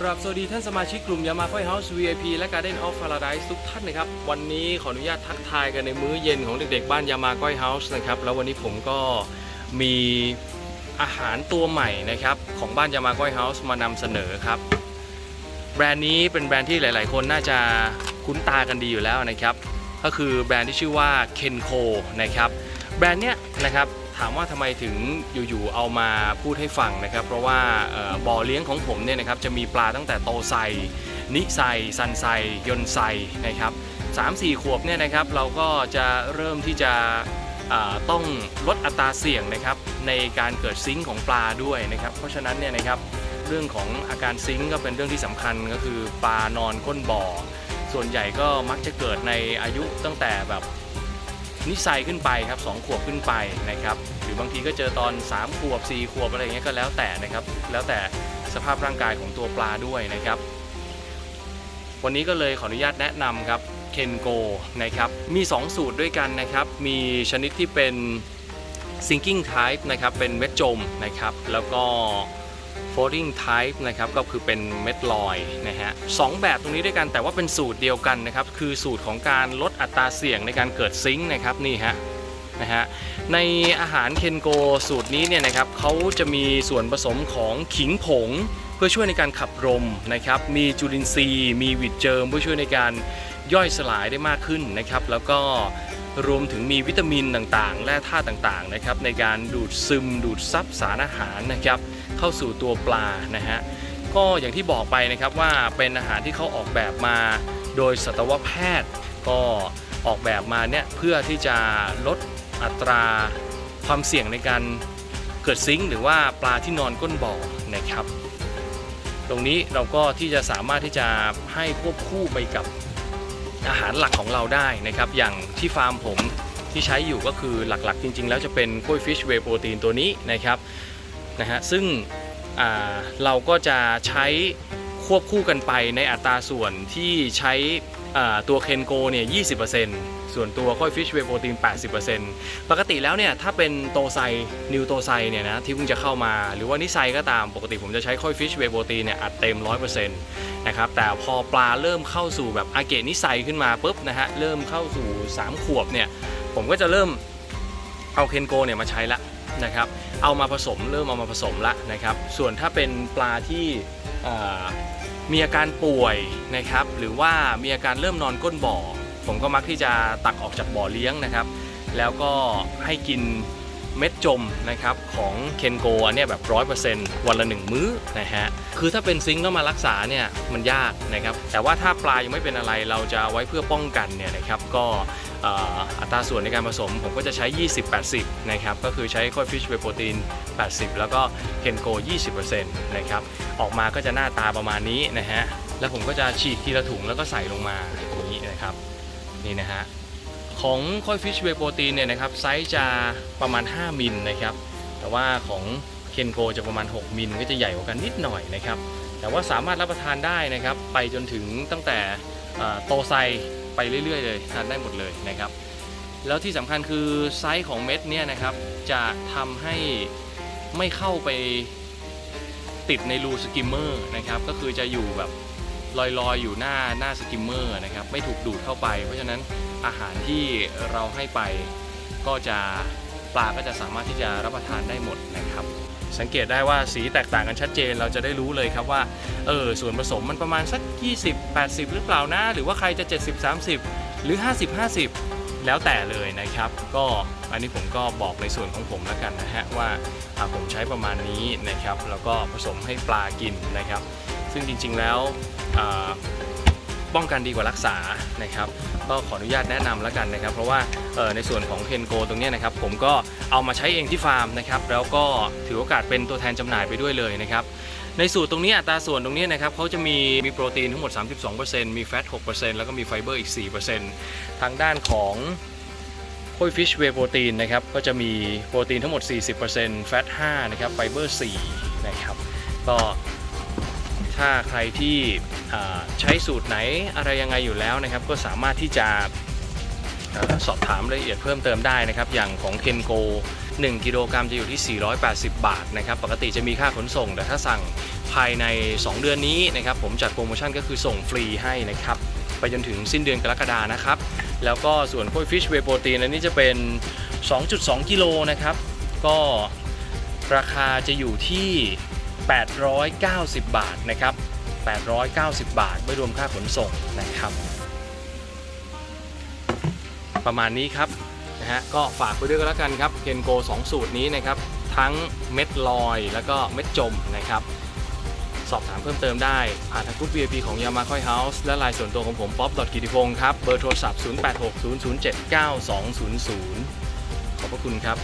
ปรับสวัสดีท่านสมาชิกกลุ่มยามาค่อยเฮาส์ VIP และ Garden of Paradise ทุกท่านนะครับ วันนี้ขออนุญาตทักทายกันในมื้อเย็นของเด็กๆ บ้านยามาก้อยเฮาส์นะครับ แล้ววันนี้ผมก็มีอาหารตัวใหม่นะครับ ของบ้านยามาก้อยเฮาส์มานำเสนอครับ แบรนด์นี้เป็นแบรนด์ที่หลายๆ คนน่าจะคุ้นตากันดีอยู่แล้วนะครับ ก็คือแบรนด์ที่ชื่อว่า Kenco นะครับ แบรนด์เนี้ยนะครับ ถามว่าทำไมถึงอยู่ๆเอามาพูดให้ฟังนะครับ เพราะว่าบ่อเลี้ยงของผมเนี่ยนะครับจะมีปลาตั้งแต่โตไซนิไซซันไซยนไซนะครับสามสี่ขวบเนี่ยนะครับเราก็จะเริ่มที่จะต้องลดอัตราเสี่ยงนะครับในการเกิดซิงค์ของปลาด้วยนะครับ เพราะฉะนั้นเนี่ยนะครับเรื่องของอาการซิงค์ก็เป็นเรื่องที่สำคัญก็คือปลานอนก้นบ่อ ส่วนใหญ่ก็มักจะเกิดในอายุตั้งแต่แบบ นิสัยขึ้นไปครับสองขวบขึ้นไปนะครับหรือบางทีก็เจอตอน 3 ขวบ 4 ขวบอะไรเงี้ยก็แล้วแต่นะครับแล้วแต่สภาพร่างกายของตัวปลาด้วยนะครับ วันนี้ก็เลยขออนุญาตแนะนำครับเคนโกนะครับมี 2 สูตรด้วยกันนะครับมีชนิดที่เป็น sinking type นะครับเป็นเม็ดจมนะครับแล้วก็ floating type นะครับก็คือเป็นเม็ดลอยนะฮะสองแบบตรงนี้ด้วยกันแต่ว่าเป็นสูตรเดียวกันนะครับคือสูตรของการลดอัตราเสี่ยงในการเกิดซิงค์นะครับนี่ฮะนะฮะในอาหารเคนโกสูตรนี้เนี่ยนะครับเขาจะมีส่วนผสมของขิงผง เพื่อช่วยในการขับลมนะครับมีจุลินทรีย์ มีวิตเจิมเพื่อช่วยในการย่อยสลายได้มากขึ้นนะครับแล้วก็รวมถึงมีวิตามินต่างๆ และธาตุต่างๆนะครับในการดูดซึมดูดซับสารอาหารนะครับ เข้าสู่ตัวปลานะฮะก็อย่างที่บอกไปนะครับว่าเป็นอาหารที่เขาออกแบบมาโดยสัตวแพทย์ ก็ออกแบบมาเนี่ยเพื่อที่จะลดอัตราความเสี่ยงในการเกิดซิงค์หรือว่าปลาที่นอนก้นบ่อนะครับ ตรงนี้เราก็ที่จะสามารถที่จะให้ควบคู่ไปกับอาหารหลักของเราได้นะครับ อย่างที่ฟาร์มผมที่ใช้อยู่ก็คือหลักๆ จริง ๆ แล้วจะเป็นกล้วยฟิชเวโปรตีนตัวนี้นะครับ นะฮะซึ่งเราก็จะใช้ควบคู่กันไปในอัตราส่วนที่ใช้ตัวเคนโกเนี่ย20%ส่วนตัวค่อยฟิชเวโปรตีน 80%ปกติแล้วเนี่ยถ้าเป็นโตไซนิวโตไซเนี่ยนะที่เพิ่งจะเข้ามาหรือว่านิไซก็ตามปกติผมจะใช้ค่อยฟิชเวโปรตีนเนี่ยอัดเต็ม 100%นะครับแต่พอปลาเริ่มเข้าสู่แบบอาเกนิไซขึ้นมาปุ๊บนะฮะเริ่มเข้าสู่ 3 ขวบเนี่ยผมก็จะเริ่มเอาเคนโกเนี่ยมาใช้ละนะครับ เอามาผสมเริ่มเอามาผสมละนะครับ ส่วนถ้าเป็นปลาที่มีอาการป่วยนะครับ หรือว่ามีอาการเริ่มนอนก้นบ่อ ผมก็มักที่จะตักออกจากบ่อเลี้ยงนะครับ แล้วก็ให้กินเม็ดจมนะครับของเคนโกอันเนี่ยแบบร้อยเปอร์เซ็นต์วันละหนึ่งมื้อนะฮะคือถ้าเป็นซิงค์ต้องมารักษาเนี่ยมันยากนะครับแต่ว่าถ้าปลายังไม่เป็นอะไรเราจะเอาไว้เพื่อป้องกันเนี่ยนะครับก็ อัตราส่วนในการผสมผมก็จะใช้ 20-80 นะครับ ก็คือใช้คอยฟิชเวโปรตีน 80 แล้วก็เคนโก 20%นะครับ ออกมาก็จะหน้าตาประมาณนี้นะฮะ แล้วผมก็จะฉีกทีละถุงแล้วก็ใส่ลงมาอย่างนี้นะครับ นี่นะฮะ ของคอยฟิชเวโปรตีนเนี่ยนะครับไซส์จะประมาณ 5 มิลนะครับ แต่ว่าของเคนโกจะประมาณ 6 มิลก็จะใหญ่กว่ากันนิดหน่อยนะครับ แต่ว่าสามารถรับประทานได้นะครับ ไปจนถึงตั้งแต่ โตไซไปเรื่อยๆ เลยทานได้หมดเลยนะครับ แล้วที่สำคัญคือไซส์ของเม็ดเนี่ยนะครับจะทำให้ไม่เข้าไปติดในรูสกิมเมอร์นะครับก็คือจะอยู่แบบลอยๆอยู่หน้าหน้าสกิมเมอร์นะครับไม่ถูกดูดเข้าไป เพราะฉะนั้นอาหารที่เราให้ไปก็จะปลาก็จะสามารถที่จะรับประทานได้หมดนะครับ สังเกตได้ว่าสีแตกต่างกันชัดเจน เราจะได้รู้เลยครับว่าเออส่วนผสมมันประมาณสัก 20 80 หรือเปล่านะ หรือว่าใครจะ 70 30 หรือ 50 50 แล้วแต่เลยนะครับ ก็อันนี้ผมก็บอกในส่วนของผมแล้วกันนะฮะว่าผมใช้ประมาณนี้นะครับ แล้วก็ผสมให้ปลากินนะครับ ซึ่งจริงๆแล้ว ป้องกันดีกว่ารักษานะครับก็ขออนุญาตแนะนำแล้วกันนะครับ เพราะว่าในส่วนของเคนโกตรงนี้นะครับผมก็เอามาใช้เองที่ฟาร์มนะครับแล้วก็ถือโอกาสเป็นตัวแทนจำหน่ายไปด้วยเลยนะครับในสูตรตรงนี้อัตราส่วนตรงนี้นะครับเขาจะมีมีโปรตีนทั้งหมด 32%มีแฟต 6%แล้วก็มีไฟเบอร์อีก 4%ทางด้านของโคยฟิชเวโปรตีนนะครับก็จะมีโปรตีนทั้งหมด 40%แฟต 5 นะครับไฟเบอร์ 4 นะครับ ก็ถ้าใครที่ ใช้สูตรไหนอะไรยังไงอยู่แล้วนะครับ ก็สามารถที่จะอสอบถามรายละเอียดเพิ่มเติมได้นะครับ อย่างของเคนโก1กิโลกรัมจะอยู่ที่ 480 บาทนะครับ ปกติจะมีค่าขนส่ง แต่ถ้าสั่งภายใน 2 เดือนนี้นะครับ ผมจัดโปรโมชั่นก็คือส่งฟรีให้นะครับ ไปจนถึงสิ้นเดือนกรกฎานะครับ แล้วก็ส่วนพวกฟิชเวโปรตีนอันนี้จะเป็น 2.2 กิโลนะครับ ก็ราคาจะอยู่ที่ 890 บาทนะครับ 890 บาท ไม่รวมค่าขนส่งนะครับ ประมาณนี้ครับนะฮะก็ฝากไปด้วยกันแล้วกันครับเคนโก2 สูตรนี้นะครับ ทั้งเม็ดลอยแล้วก็เม็ดจมนะครับ สอบถามเพิ่มเติมได้ ผ่านทางกลุ่ม VIP ของ Yamaha House และไลน์ส่วนตัวของผมป๊อปดอทกิติพงศ์ครับ เบอร์โทรศัพท์ 0860079200 ขอบพระคุณครับ